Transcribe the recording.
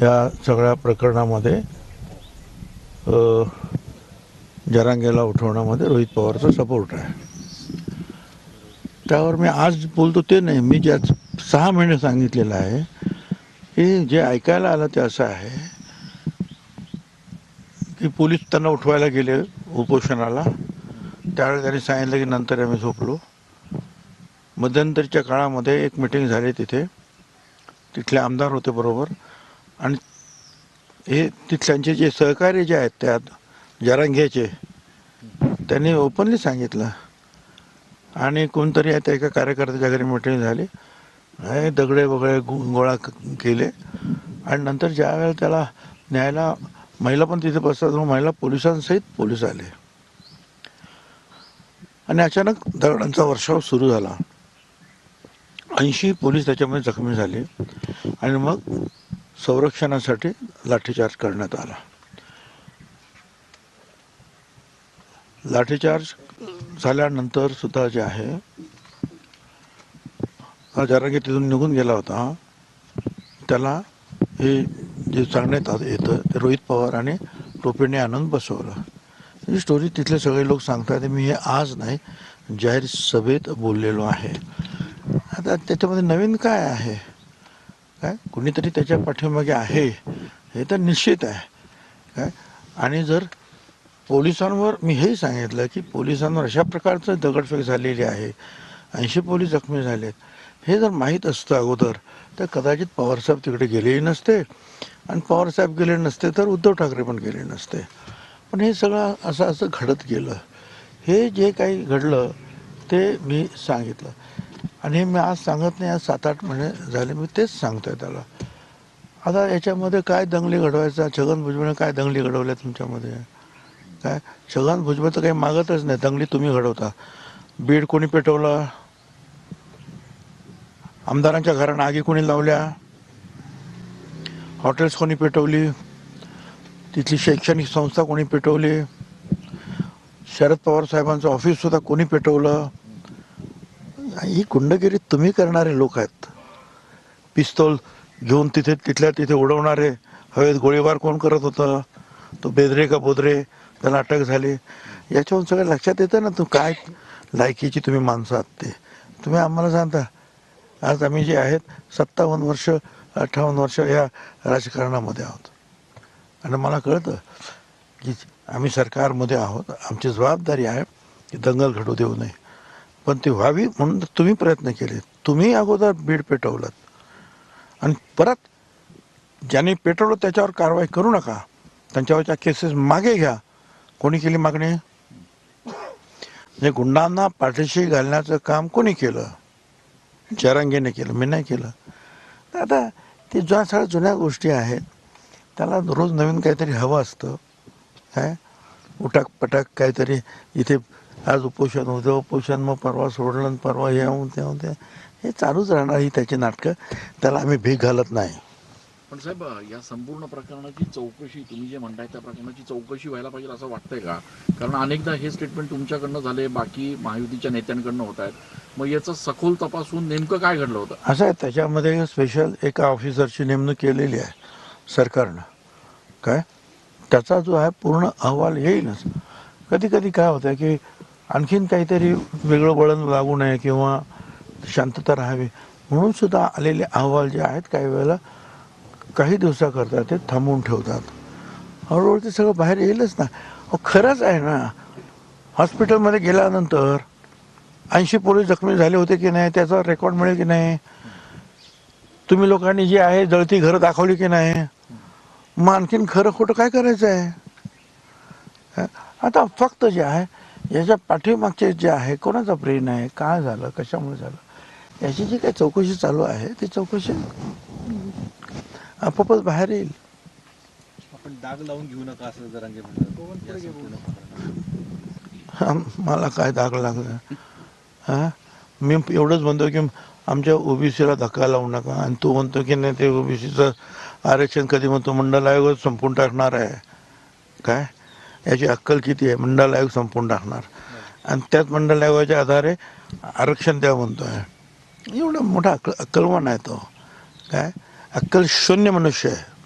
या सगळ्या प्रकरणामध्ये जरांगेला उठवण्यामध्ये रोहित पवारचा सपोर्ट आहे. त्यावर मी आज बोलतो ते नाही. मी ज्या सहा महिने सांगितलेलं आहे हे जे ऐकायला आलं ते असं आहे की पोलीस त्यांना उठवायला गेले उपोषणाला. त्यावेळी त्यांनी सांगितलं की नंतर आम्ही झोपलो. मध्यंतरीच्या काळामध्ये एक मिटिंग झाली तिथे. तिथले आमदार होते बरोबर. आणि हे तिथल्यांचे जे सहकार्य जे आहेत त्यात जरांघ्याचे त्यांनी ओपनली सांगितलं. आणि कोणतरी त्या एका कार्यकर्त्याच्या घरी मिटिंग झाली. हे दगडे वगैरे गोळा केले. आणि नंतर ज्या वेळेला त्याला न्यायला महिला पण तिथे बसतात मग महिला पोलिसांसहित पोलीस आले. आणि अचानक दगडांचा वर्षाव सुरू झाला. ऐंशी पोलीस त्याच्यामध्ये जखमी झाले. आणि मग संरक्षणासाठी लाठीचार्ज करण्यात आला. लाठीचार्ज झाल्यानंतर सुद्धा जे आहे हा तिथून निघून गेला होता त्याला हे जे सांगण्यात येतं ते रोहित पवार आणि टोपेने आणून बसवलं. ही स्टोरी तिथले सगळे लोक सांगतात मी हे आज नाही जाहीर सभेत बोललेलो आहे. आता त्याच्यामध्ये नवीन काय आहे? काय? कुणीतरी त्याच्या पाठीमागे आहे हे तर निश्चित आहे. काय? आणि जर पोलिसांवर मी हेही सांगितलं की पोलिसांवर अशा प्रकारचं दगडफेक झालेली आहे ऐंशी पोलीस जखमी झालेत हे जर माहीत असतं अगोदर तर कदाचित पवारसाहेब तिकडे गेलेही नसते. आणि पवारसाहेब गेले नसते तर उद्धव ठाकरे पण गेले नसते. पण हे सगळं असं असं घडत गेलं. हे जे काही घडलं ते मी सांगितलं. आणि हे मी आज सांगत नाही आज सात आठ महिने झाले मी तेच सांगतोय त्याला. आता याच्यामध्ये काय दंगली घडवायचा? छगन भुजबळने काय दंगली घडवल्या तुमच्यामध्ये? काय? छगन भुजबळ तर काही मागतच नाही. दंगली तुम्ही घडवता. बीड कोणी पेटवलं? आमदारांच्या घरांना आगी कोणी लावल्या? हॉटेल्स कोणी पेटवली? तिथली शैक्षणिक संस्था कोणी पेटवली? शरद पवार साहेबांचं ऑफिस सुद्धा कोणी पेटवलं? ही गुंडगिरी तुम्ही करणारे लोक आहेत. पिस्तोल घेऊन तिथे तिथल्या तिथे उडवणारे हवेत गोळीबार कोण करत होतं? तो बेदरे का बोदरे? त्याला अटक झाली. याच्यावरून सगळं लक्षात येतं ना तू काय लायकीची तुम्ही माणसं आहात ते. तुम्ही आम्हाला सांगता आज आम्ही जे आहेत सत्तावन्न वर्ष अठ्ठावन्न वर्ष या राजकारणामध्ये आहोत. आणि मला कळतं की आम्ही सरकारमध्ये आहोत आमची जबाबदारी आहे की दंगल घडू देऊ नये. पण ती व्हावी म्हणून तुम्ही प्रयत्न केले. तुम्ही अगोदर बीड पेटवलं आणि परत ज्यांनी पेटवलं त्याच्यावर कारवाई करू नका. त्यांच्यावरच्या केसेस मागे घ्या. कोणी केली मागणी? म्हणजे गुंडांना पाठीशी घालण्याचं काम कोणी केलं? जरांगेने केलं मी नाही केलं. आता ते ज्या सगळ्या जुन्या गोष्टी आहेत त्याला रोज नवीन काहीतरी हवं असतं. काय? उटाक पटाक काहीतरी इथे आज उपोषण उद्या उपोषण मग परवा सोडलं परवा हे होऊन ते होऊन ते. हे चालूच राहणार ही त्याची नाटकं. त्याला आम्ही भीक घालत नाही. पण साहेब या संपूर्ण प्रकरणाची चौकशी तुम्ही जे म्हणताय त्या प्रकरणाची चौकशी व्हायला पाहिजे असं वाटतंय का? कारण अनेकदा हे स्टेटमेंट तुमच्याकडनं झाले बाकी महायुतीच्या नेत्यांकडनं होत आहेत. मग याचं सखोल तपासून नेमकं काय घडलं होतं? असं आहे त्याच्यामध्ये स्पेशल एका ऑफिसरची नेमणूक केलेली आहे सरकारनं. काय? त्याचा जो आहे पूर्ण अहवाल येईलच. कधी कधी काय होतं की आणखीन काहीतरी वेगळं वळण लागू नये किंवा शांतता राहावी. म्हणून सुद्धा आलेले अहवाल जे आहेत काही वेळेला काही दिवसाकरता ते थांबवून ठेवतात. हळूहळू ते सगळं बाहेर येईलच ना. खरंच आहे ना. हॉस्पिटलमध्ये गेल्यानंतर ऐंशी पोलीस जखमी झाले होते की नाही त्याचा रेकॉर्ड मिळेल की नाही? तुम्ही लोकांनी जे आहे जळती घरं दाखवली की नाही? मग आणखीन खरं खोटं काय करायचं आहे? आता फक्त जे आहे याच्या पाठीमागचे जे आहे कोणाचा ब्रेन आहे काय झालं कशामुळे झालं याची जी काही चौकशी चालू आहे ती चौकशी आपोआपच बाहेर येईल. आपण डाग लावून घेऊ नका असं प्रकरणात. हा, मला काय दाग लागला? हा? मी एवढंच म्हणतो की आमच्या ओबीसीला धक्का लावू नका. आणि तू म्हणतो की नाही ते ओबीसीचं आरक्षण कधी म्हणतो मंडल आयोग संपून टाकणार आहे. काय? याची अक्कल किती आहे? मंडल आयोग संपून टाकणार. आणि त्याच मंडल आयोगाच्या आधारे आरक्षण द्या म्हणतो आहे एवढा मोठा अक्कल अक्कलवान आहे तो. काय? अक्कल शून्य मनुष्य आहे.